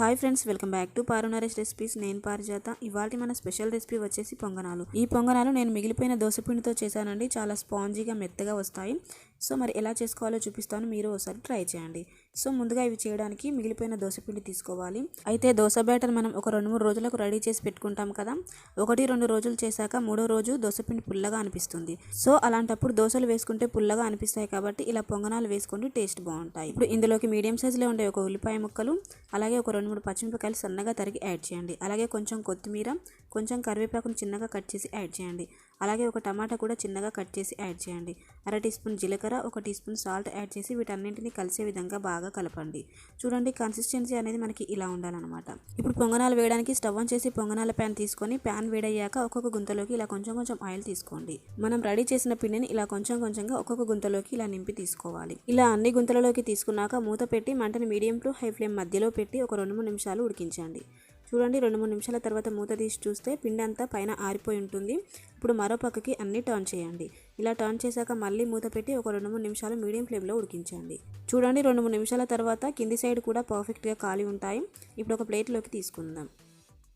Hi friends welcome back to Paru Naresh recipes. నేను పారిజాత. ఇవాళ మన స్పెషల్ రెసిపీ వచ్చేసి పొంగనాలు. ఈ పొంగనాలు నేను మిగిలిపోయిన దోసపిండితో చేశానండి. చాలా స్పాంజీగా మెత్తగా వస్తాయి. సో మరి ఎలా చేసుకోవాలో చూపిస్తాను మీరు ఒకసారి ట్రై చేయండి. సో ముందుగా ఇవి చేయడానికి మిగిలిపోయిన దోశపిండి తీసుకోవాలి. అయితే దోశ బ్యాటర్ మనం ఒక రెండు మూడు రోజులకు రెడీ చేసి పెట్టుకుంటాం కదా ఒకటి రెండు రోజులు చేశాక మూడో రోజు దోశపిండి పుల్లగా అనిపిస్తుంది. సో అలాంటప్పుడు దోశలు వేసుకుంటే పుల్లగా అనిపిస్తాయి కాబట్టి ఇలా పొంగనాలు వేసుకోండి టేస్ట్ బాగుంటాయి. ఇప్పుడు ఇందులోకి మీడియం సైజులో ఉండే ఒక ఉల్లిపాయ ముక్కలు అలాగే ఒక రెండు మూడు పచ్చిమిరపకాయలు సన్నగా తరిగి యాడ్ చేయండి. అలాగే కొంచెం కొత్తిమీర కొంచెం కరివేపాకును చిన్నగా కట్ చేసి యాడ్ చేయండి. అలాగే ఒక టమాటా కూడా చిన్నగా కట్ చేసి యాడ్ చేయండి. అర టీ స్పూన్ జీలకర్ర ఒక టీ స్పూన్ సాల్ట్ యాడ్ చేసి వీటన్నింటినీ కలిసే విధంగా బాగా కలపండి. చూడండి కన్సిస్టెన్సీ అనేది మనకి ఇలా ఉండాలన్నమాట. ఇప్పుడు పొంగనాలు వేయడానికి స్టవ్ ఆన్ చేసి పొంగనాల ప్యాన్ తీసుకొని ప్యాన్ వేడయ్యాక ఒక్కొక్క గుంతలోకి ఇలా కొంచెం కొంచెం ఆయిల్ తీసుకోండి. మనం రెడీ చేసిన పిండిని ఇలా కొంచెం కొంచెంగా ఒక్కొక్క గుంతలోకి ఇలా నింపి తీసుకోవాలి. ఇలా అన్ని గుంతలలోకి తీసుకున్నాక మూత పెట్టి మంటని మీడియం టు హై ఫ్లేమ్ మధ్యలో పెట్టి ఒక రెండు మూడు నిమిషాలు ఉడికించండి. చూడండి రెండు మూడు నిమిషాల తర్వాత మూత తీసి చూస్తే పిండి అంతా పైన ఆరిపోయి ఉంటుంది. ఇప్పుడు మరో పక్కకి అన్ని టర్న్ చేయండి. ఇలా టర్న్ చేశాక మళ్ళీ మూత పెట్టి ఒక రెండు మూడు నిమిషాలు మీడియం ఫ్లేమ్లో ఉడికించండి. చూడండి రెండు మూడు నిమిషాల తర్వాత కింది సైడ్ కూడా పర్ఫెక్ట్గా ఖాళీ ఉంటాయి. ఇప్పుడు ఒక ప్లేట్లోకి తీసుకుందాం.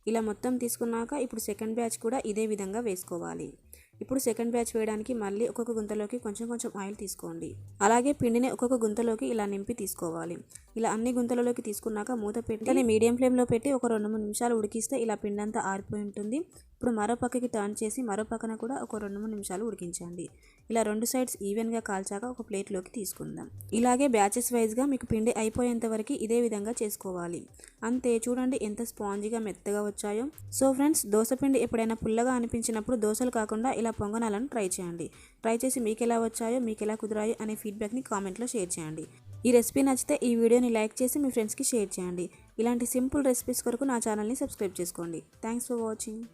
ఇలా మొత్తం తీసుకున్నాక ఇప్పుడు సెకండ్ బ్యాచ్ కూడా ఇదే విధంగా వేసుకోవాలి. ఇప్పుడు సెకండ్ బ్యాచ్ వేయడానికి మళ్ళీ ఒక్కొక్క గుంతలోకి కొంచెం కొంచెం ఆయిల్ తీసుకోండి. అలాగే పిండిని ఒక్కొక్క గుంతలోకి ఇలా నింపి తీసుకోవాలి. ఇలా అన్ని గుంతలలోకి తీసుకున్నాక మూత పెట్టి దాన్ని మీడియం ఫ్లేమ్లో పెట్టి ఒక రెండు మూడు నిమిషాలు ఉడికిస్తే ఇలా పిండి అంతా ఆరిపోయి ఉంటుంది. ఇప్పుడు మరో పక్కకి టర్న్ చేసి మరో పక్కన కూడా ఒక రెండు మూడు నిమిషాలు ఉడికించండి. ఇలా రెండు సైడ్స్ ఈవెన్గా కాల్చాక ఒక ప్లేట్లోకి తీసుకుందాం. ఇలాగే బ్యాచెస్ వైజ్గా మీకు పిండి అయిపోయేంత వరకు ఇదే విధంగా చేసుకోవాలి. అంతే చూడండి ఎంత స్పాంజీగా మెత్తగా వచ్చాయో. సో ఫ్రెండ్స్ దోశపిండి ఎప్పుడైనా పుల్లగా అనిపించినప్పుడు దోశలు కాకుండా ఇలా పొంగనాలను ట్రై చేయండి. ట్రై చేసి మీకు ఎలా వచ్చాయో మీకు ఎలా కుదిరాయో అనే ఫీడ్బ్యాక్ని కామెంట్లో షేర్ చేయండి. ఈ రెసిపీ నచ్చితే ఈ వీడియోని లైక్ చేసి మీ ఫ్రెండ్స్కి షేర్ చేయండి. ఇలాంటి సింపుల్ రెసిపీస్ కొరకు నా ఛానల్ని సబ్స్క్రైబ్ చేసుకోండి. Thanks for watching